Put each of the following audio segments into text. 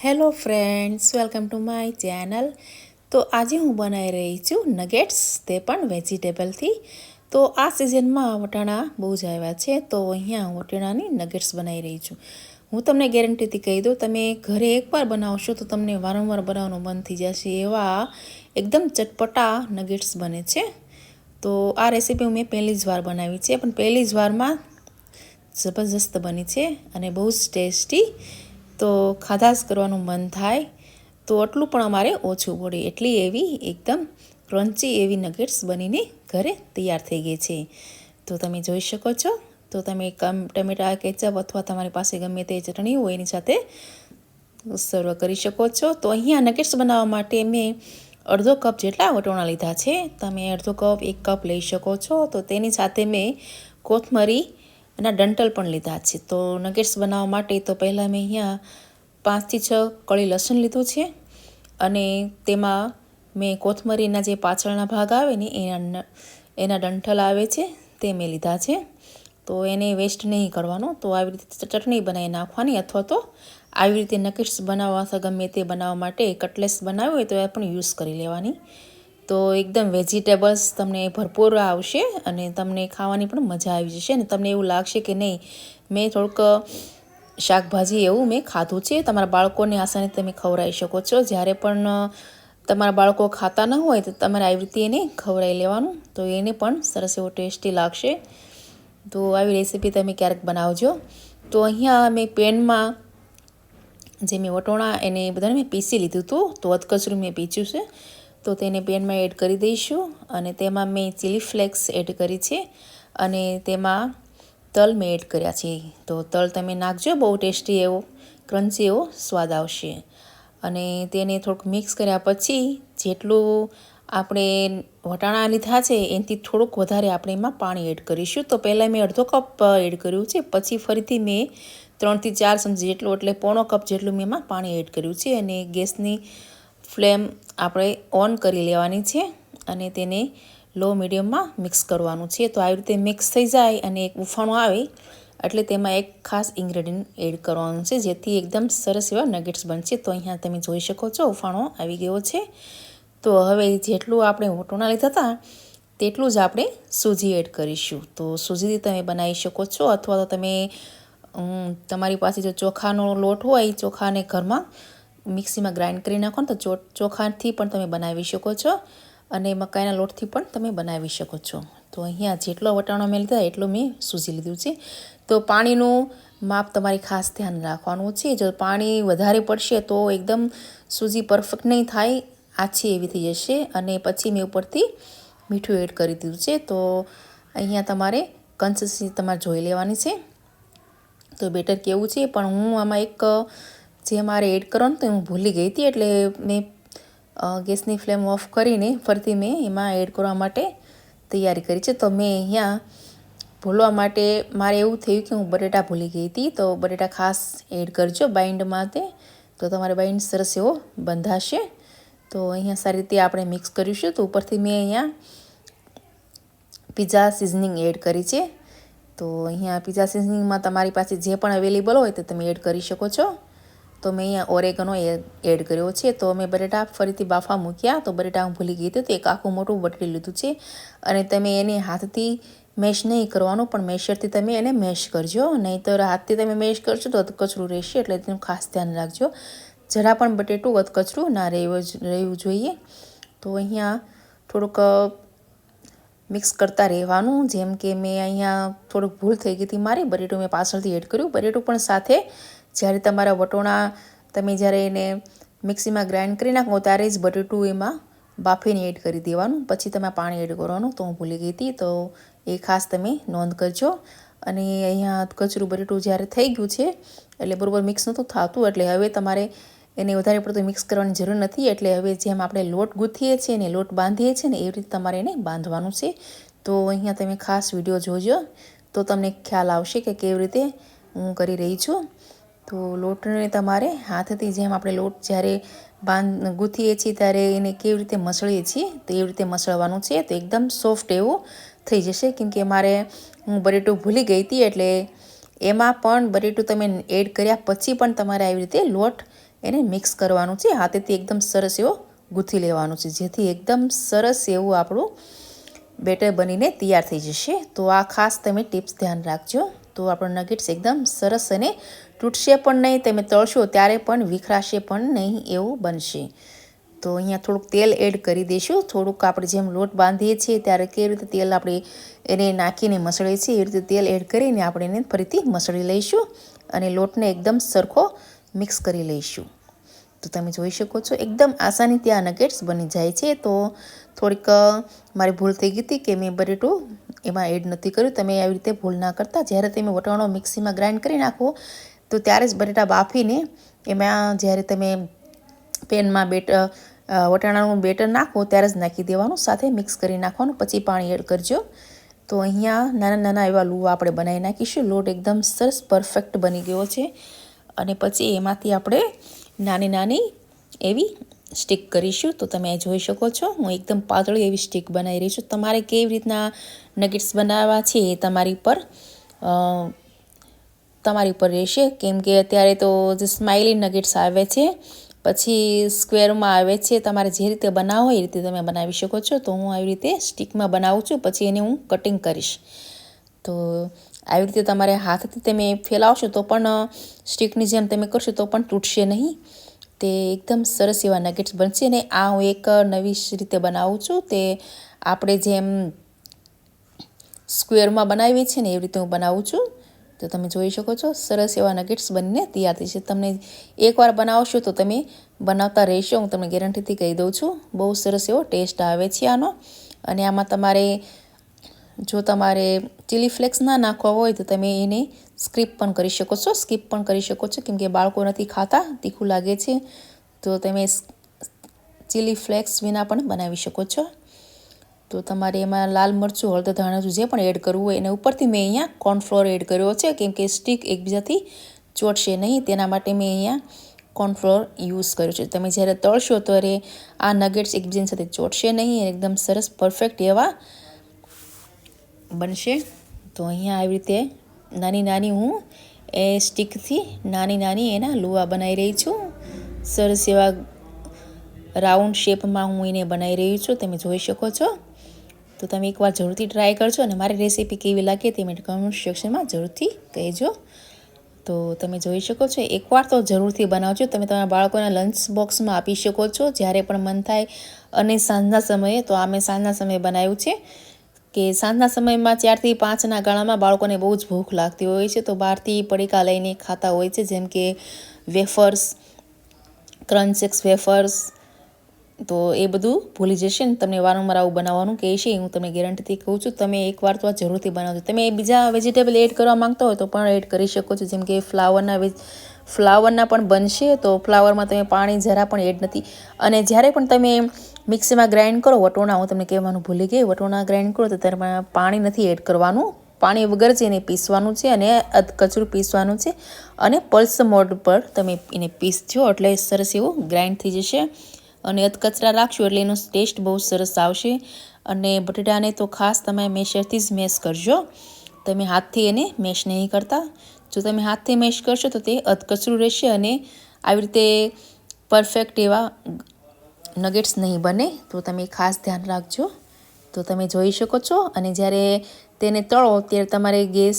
Hello friends, welcome to my channel. તો આજે હું બનાવી રહી છું નગેટ્સ, તે પણ વેજીટેબલથી. તો આ સિઝનમાં વટાણા બહુ જ આવ્યા છે, તો અહીંયા વટાણાની નગેટ્સ બનાવી રહી છું. હું તમને ગેરંટીથી કહી દઉં, તમે ઘરે એકવાર બનાવશો તો તમને વારંવાર બનાવવાનું મન થઈ જશે એવા એકદમ ચટપટા નગેટ્સ બને છે. તો આ રેસીપી મેં પહેલી જ વાર બનાવી છે, પણ પહેલી જ વારમાં જબરજસ્ત બની છે અને બહુ જ ટેસ્ટી તો ખાધાસ કરવાનું મન થાય, તો એટલું પણ અમારે ઓછું પડે. એટલી એવી એકદમ ક્રન્ચી એવી નગેટ્સ બનીને ઘરે તૈયાર થઈ ગઈ છે. તો તમે જોઈ શકો છો, તો તમે કમ ટમેટા, કેચઅપ અથવા તમારી પાસે ગમે તે ચટણી હોય એની સાથે સર્વ કરી શકો છો. તો અહીંયા નગેટ્સ બનાવવા માટે મેં અડધો કપ જેટલા વટોણા લીધા છે. તમે અડધો કપ, એક કપ લઈ શકો છો. તો તેની સાથે મેં કોથમરી એના ડંટલ પણ લીધા છે. તો નગેટ્સ બનાવવા માટે તો પહેલાં મેં અહીંયા પાંચથી છ કળી લસણ લીધું છે અને તેમાં મેં કોથમરીના જે પાછળના ભાગ આવે ને એના એના ડંઠલ આવે છે તે મેં લીધા છે. તો એને વેસ્ટ નહીં કરવાનો. તો આવી રીતે ચટણી બનાવી નાખવાની અથવા તો આવી રીતે નકેટ્સ બનાવવા અથવા ગમે તે બનાવવા માટે કટલેસ બનાવ્યું હોય તો એ પણ યુઝ કરી લેવાની. તો એકદમ વેજીટેબલ્સ તમને ભરપૂર આવશે અને તમને ખાવાની પણ મજા આવી જશે અને તમને એવું લાગશે કે નહીં, મેં થોડુંક શાકભાજી એવું મેં ખાધું છે. તમારા બાળકોને આસાની તમે ખવડાવી શકો છો. જ્યારે પણ તમારા બાળકો ખાતા ન હોય તો તમારે આવી રીતે એને ખવડાવી લેવાનું. તો એને પણ સરસ એવો ટેસ્ટી લાગશે. તો આવી રેસીપી તમે ક્યારેક બનાવજો. તો અહીંયા મેં પેનમાં જે મેં વટોણા એને બધાને મેં પીસી લીધું હતું. તો અધકચરું મેં પીચ્યું છે. તો તેને પેનમાં એડ કરી દઈશું અને તેમાં મેં ચીલી ફ્લેક્સ એડ કરી છે અને તેમાં તલ મેં એડ કર્યા છે. તો તલ તમે નાખજો, બહુ ટેસ્ટી એવો, ક્રન્ચી એવો સ્વાદ આવશે. અને તેને થોડુંક મિક્સ કર્યા પછી જેટલું આપણે વટાણા લીધા છે એનાથી થોડુંક વધારે આપણે એમાં પાણી એડ કરીશું. તો પહેલાં મેં અડધો કપ એડ કર્યું છે, પછી ફરીથી મેં ત્રણથી ચાર ચમચી જેટલું, એટલે પોણો કપ જેટલું મેં એમાં પાણી એડ કર્યું છે અને ગેસની ફ્લેમ આપણે ઓન કરી લેવાની છે અને તેને લો મીડિયમમાં મિક્સ કરવાનું છે. તો આવી રીતે મિક્સ થઈ જાય અને એક ઉફાણું આવે એટલે તેમાં એક ખાસ ઇન્ગ્રેડિયન્ટ એડ કરવાનું છે, જેથી એકદમ સરસ એવા નગેટ્સ બનશે. તો અહીંયા તમે જોઈ શકો છો ઉફાણો આવી ગયો છે. તો હવે જેટલું આપણે ઓટોના લીધા હતા, તેટલું જ આપણે સૂજી એડ કરીશું. તો સૂજીથી તમે બનાવી શકો છો અથવા તો તમે તમારી પાસે જો ચોખાનો લોટ હોય ચોખાને ઘરમાં મિક્સીમાં ગ્રાઇન્ડ કરી નાખો ને તો ચોખાથી પણ તમે બનાવી શકો છો. અને મકાઈના લોટથી પણ તમે બનાવી શકો છો. તો અહીંયા જેટલો વટાણો મેં લીધા એટલું મેં સૂજી લીધું છે. તો પાણીનું માપ તમારી ખાસ ધ્યાન રાખવાનું છે. જો પાણી વધારે પડશે તો એકદમ સૂજી પરફેક્ટ નહીં થાય. આછી એવી થઈ જશે. અને પછી મેં ઉપરથી મીઠું એડ કરી દીધું છે. તો અહીંયા તમારે કન્સિસ્ટન્સી તમારે જોઈ લેવાની છે. તો બેટર કેવું છે? પણ હું આમાં એક જે મારે એડ કરવાનું તો હું ભૂલી ગઈ હતી એટલે મેં ગેસની ફ્લેમ ઓફ કરીને ફરીથી મેં એમાં એડ કરવા માટે તૈયારી કરી છે. તો મેં અહીંયા ભૂલવા માટે મારે એવું થયું કે હું બટેટા ભૂલી ગઈ હતી. તો બટેટા ખાસ એડ કરજો બાઇન્ડ માટે તો તમારે બાઇન્ડ સરસ એવો બંધાશે. તો અહીંયા સારી રીતે આપણે મિક્સ કરીશું. તો ઉપરથી મેં અહીંયા પીઝા સિઝનિંગ એડ કરી છે. તો અહીંયા પીઝા સિઝનિંગમાં તમારી પાસે જે પણ અવેલેબલ હોય તે તમે એડ કરી શકો છો. તો મેં અહીંયા ઓરેગનો એડ કર્યો છે. તો મેં બટેટા ફરીથી બાફા મૂક્યા. તો બટેટા હું ભૂલી ગઈ હતી તો એક આખું મોટું બટેટી લીધું છે. અને તમે એને હાથથી મેશ નહીં કરવાનું, પણ મેશરથી તમે એને મેશ કરજો. નહીંતર હાથથી તમે મેશ કરશો તો કચરું રહેશે, એટલે તેનું ખાસ ધ્યાન રાખજો. જરા પણ બટેટું વધકચરું ના રહેવું જોઈએ. તો અહીંયા થોડુંક મિક્સ કરતા રહેવાનું. જેમ કે મેં અહીંયા થોડુંક ભૂલ થઈ ગઈ હતી મારી. બટેટું મેં પાછળથી એડ કર્યું. બટેટું પણ સાથે જ્યારે તમારા વટોણા તમે જ્યારે એને મિક્સીમાં ગ્રાઇન્ડ કરી નાખો ત્યારે જ બટેટું એમાં બાફીને એડ કરી દેવાનું. પછી તમે પાણી એડ કરવાનું. તો હું ભૂલી ગઈ હતી. તો એ ખાસ તમે નોંધ કરજો. અને અહીંયા કચરું બટેટું જ્યારે થઈ ગયું છે, એટલે બરાબર મિક્સ નહોતું થતું, એટલે હવે તમારે એને વધારે પડતું મિક્સ કરવાની જરૂર નથી. એટલે હવે જેમ આપણે લોટ ગૂંથીએ છીએ ને લોટ બાંધીએ છીએ ને એવી રીતે તમારે એને બાંધવાનું છે. તો અહીંયા તમે ખાસ વીડિયો જોજો. તો તમને ખ્યાલ આવશે કે કેવી રીતે હું કરી રહી છું. તો લોટને તમારે હાથથી જેમ આપણે લોટ જ્યારે બાંધ, ગૂંથીએ છીએ ત્યારે એને કેવી રીતે મસળીએ છીએ, તો એવી રીતે મસળવાનું છે. તો એકદમ સોફ્ટ એવું થઈ જશે. કેમ કે મારે, હું બરેટું ભૂલી ગઈ હતી એટલે એમાં પણ બટેટું તમે એડ કર્યા પછી પણ તમારે આવી રીતે લોટ એને મિક્સ કરવાનું છે. હાથેથી એકદમ સરસ એવો ગૂંથી લેવાનું છે. જેથી એકદમ સરસ એવું આપણું બેટર બનીને તૈયાર થઈ જશે. તો આ ખાસ તમે ટિપ્સ ધ્યાન રાખજો. તો આપણો નગેટ્સ એકદમ સરસ અને તૂટશે પણ નહીં, તમે તળશો ત્યારે પણ વિખરાશે પણ નહીં એવું બનશે. તો અહીંયા થોડુંક તેલ એડ કરી દઈશું. થોડુંક આપણે જેમ લોટ બાંધીએ છીએ ત્યારે કેવી રીતે તેલ આપણે એને નાખીને મસળીએ છીએ એવી રીતે તેલ એડ કરીને આપણે એને ફરીથી મસળી લઈશું અને લોટને એકદમ સરખો મિક્સ કરી લઈશું. તો તમે જોઈ શકો છો એકદમ આસાનીથી આ નગેટ્સ બની જાય છે. તો થોડીક મારી ભૂલ થઈ ગઈ હતી કે મેં બટેટું એમાં એડ નથી કર્યું. તમે આવી રીતે ભૂલ ના કરતા. જ્યારે તમે વટાણો મિક્સીમાં ગ્રાઇન્ડ કરી નાખો, તો ત્યારે જ બટેટા બાફીને એમાં જ્યારે તમે પેનમાં બેટ વટાણાનું બેટર નાખો, ત્યારે જ નાખી દેવાનું. સાથે મિક્સ કરી નાખવાનું. પછી પાણી એડ કરજો. તો અહીંયા નાના નાના એવા લુવા આપણે બનાવી નાખીશું. લોટ એકદમ સરસ પરફેક્ટ બની ગયો છે. અને પછી એમાંથી આપણે નાની નાની એવી સ્ટીક કરીશું, તો તમે જોઈ શકો છો. હું એકદમ પાતળી એવી સ્ટીક બનાવી રહી છું. તમારે કેવી રીતના નગેટ્સ બનાવવા છે એ તમારી પર તમારી ઉપર રહેશે. કેમ કે અત્યારે તો જે સ્માઇલી નગેટ્સ આવે છે, પછી સ્ક્વેરમાં આવે છે, તમારે જે રીતે બનાવો એ રીતે તમે બનાવી શકો છો. તો હું આવી રીતે સ્ટીકમાં બનાવું છું, પછી એને હું કટિંગ કરીશ. તો આવી રીતે તમારે હાથથી તમે ફેલાવશો તો પણ સ્ટીકની જેમ તમે કરશો તો પણ તૂટશે નહીં. તે એકદમ સરસ એવા નગેટ્સ બનશે અને આ હું એક નવી રીતે બનાવું છું. તે આપણે જેમ સ્ક્વેરમાં બનાવીએ છીએ ને એવી રીતે હું બનાવું છું. તો તમે જોઈ શકો છો, સરસ એવા નગેટ્સ બનીને તૈયાર થઈ છે. તમને એકવાર બનાવશો તો તમે બનાવતા રહેશો. હું તમને ગેરંટીથી કહી દઉં છું, બહુ સરસ એવો ટેસ્ટ આવે છે આનો. અને આમાં તમારે જો તમારે ચીલી ફ્લેક્સ ના નાખવા હોય તો તમે એને સ્કીપ પણ કરી શકો છો. સ્કીપ પણ કરી શકો છો. કેમ કે બાળકો નથી ખાતા, તીખું લાગે છે. તો તમે ચીલી ફ્લેક્સ વિના પણ બનાવી શકો છો. તો તમારે એમાં લાલ મરચું, હળદર, ધાણા જે પણ એડ કરવું હોય એને ઉપરથી મેં અહીંયા કોર્નફ્લોર એડ કર્યો છે. કેમ કે સ્ટીક એકબીજાથી ચોટશે નહીં. તેના માટે મેં અહીંયા કોર્નફ્લોર યુઝ કર્યો છે. તમે જ્યારે તળશો ત્યારે આ નગેટ્સ એકબીજાની સાથે ચોટશે નહીં. એકદમ સરસ પરફેક્ટ એવા બનશે. તો અહીંયા આવી રીતે નાની નાની હું એ સ્ટીકથી નાની નાની એના લુવા બનાવી રહી છું. સરસ એવા રાઉન્ડ શેપમાં હું એને બનાવી રહી છું. તમે જોઈ શકો છો. તો તમે એકવાર જરૂરથી ટ્રાય કરજો અને મારી રેસીપી કેવી લાગે તે મને કમેન્ટ સેક્શનમાં જરૂરથી કહેજો. તો તમે જોઈ શકો છો, એકવાર તો જરૂરથી બનાવજો. તમે તમારા બાળકોના લંચ બોક્સમાં આપી શકો છો. જ્યારે પણ મન થાય અને સાંજના સમયે, તો આ મેં સાંજના સમયે બનાવ્યું છે. કે સાંજના સમયમાં ચારથી પાંચના ગાળામાં બાળકોને બહુ જ ભૂખ લાગતી હોય છે. તો બહારથી પડીકા લઈને ખાતા હોય છે, જેમ કે વેફર્સ ક્રન્ચેક્સ વેફર્સ, તો એ બધું ભૂલી જશે ને. તમને વારંવાર આવું બનાવવાનું કહે છે, હું તમને ગેરંટીથી કહું છું. તમે એકવાર તો આ જરૂરથી બનાવજો. તમે બીજા વેજીટેબલ એડ કરવા માંગતા હોય તો પણ એડ કરી શકો છો. જેમ કે ફ્લાવરના ફ્લાવરના પણ બનશે તો ફ્લાવરમાં તમે પાણી જરા પણ એડ નથી. અને જ્યારે પણ તમે મિક્સીમાં ગ્રાઇન્ડ કરો, વટોણા, હું તમને કહેવાનું ભૂલી ગઈ, વટોણા ગ્રાઇન્ડ કરો, તો તેમાં પાણી નથી એડ કરવાનું. પાણી વગર જ એને પીસવાનું છે અને કચરું પીસવાનું છે અને પલ્સ મોડ પર તમે એને પીસજો, એટલે સરસ એવું ગ્રાઇન્ડ થઈ જશે. અને અધકચરા રાખશો એટલે એનો ટેસ્ટ બહુ સરસ આવશે. અને બટેટાને તો ખાસ તમે મેશરથી જ મેશ કરજો. તમે હાથથી એને મેશ નહીં કરતા. જો તમે હાથથી મેશ કરશો તો તે અધકચરું રહેશે અને આવી રીતે પરફેક્ટ એવા નગેટ્સ નહીં બને, તો તમે ખાસ ધ્યાન રાખજો. તો તમે જોઈ શકો છો અને જ્યારે તેને તળો, ત્યારે તમારે ગેસ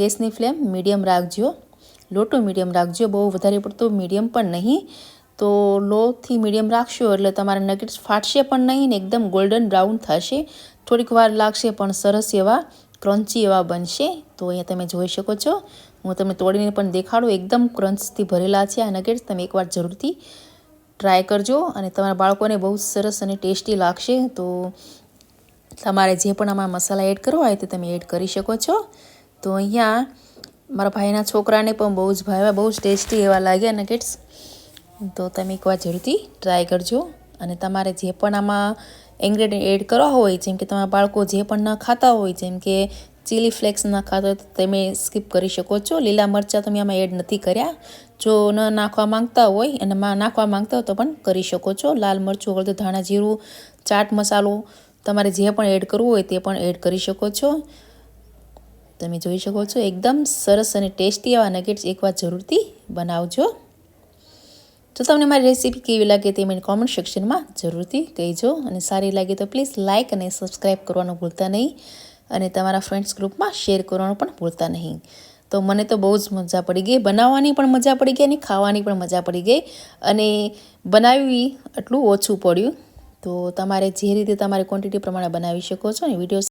ગેસની ફ્લેમ મીડિયમ રાખજો. લોટો મીડિયમ રાખજો, બહુ વધારે પડતું મીડિયમ પણ નહીં. તો લોથી મીડિયમ રાખશો એટલે તમારા નગેટ્સ ફાટશે પણ નહીં ને એકદમ ગોલ્ડન બ્રાઉન થશે. થોડીક વાર લાગશે પણ સરસ એવા ક્રન્ચી એવા બનશે. તો અહીંયા તમે જોઈ શકો છો. હું તમને તોડીને પણ દેખાડું, એકદમ ક્રન્ચથી ભરેલા છે આ નગેટ્સ તમે એકવાર જરૂરથી ટ્રાય કરજો અને તમારા બાળકોને બહુ સરસ અને ટેસ્ટી લાગશે. તો તમારે જે પણ આમાં મસાલા એડ કરવા હોય તે તમે એડ કરી શકો છો. તો અહીંયા મારા ભાઈના છોકરાને પણ બહુ જ ભાવ્યા બહુ જ ટેસ્ટી એવા લાગ્યા નગેટ્સ તો તમે એકવાર જરૂરથી ટ્રાય કરજો. અને તમારે જે પણ આમાં ઇન્ગ્રેડિયન્ટ એડ કરવા હોય, જેમ કે તમારા બાળકો જે પણ ન ખાતા હોય, જેમ કે ચીલી ફ્લેક્સ ના ખાતા હોય તમે સ્કીપ કરી શકો છો. લીલા મરચાં તમે આમાં એડ નથી કર્યા. જો ન નાખવા માંગતા હોય અને નાખવા માંગતા હોય તો પણ કરી શકો છો. લાલ મરચું, હળદર, ધાણા, જીરું, ચાટ મસાલો તમારે જે પણ એડ કરવું હોય તે પણ એડ કરી શકો છો. તમે જોઈ શકો છો, એકદમ સરસ અને ટેસ્ટી એવા નગેટ્સ એકવાર જરૂરથી બનાવજો. જો તમને મારી રેસીપી કેવી લાગે તે મને કોમેન્ટ સેક્શનમાં જરૂરથી કહેજો. અને સારી લાગે તો પ્લીઝ લાઇક અને સબસ્ક્રાઈબ કરવાનું ભૂલતા નહીં. અને તમારા ફ્રેન્ડ્સ ગ્રુપમાં શેર કરવાનું પણ ભૂલતા નહીં. તો મને તો બહુ જ મજા પડી ગઈ. બનાવવાની પણ મજા પડી ગઈ અને ખાવાની પણ મજા પડી ગઈ. અને બનાવી એટલું ઓછું પડ્યું. તો તમારે જે રીતે તમારી ક્વોન્ટિટી પ્રમાણે બનાવી શકો છો ને વીડિયો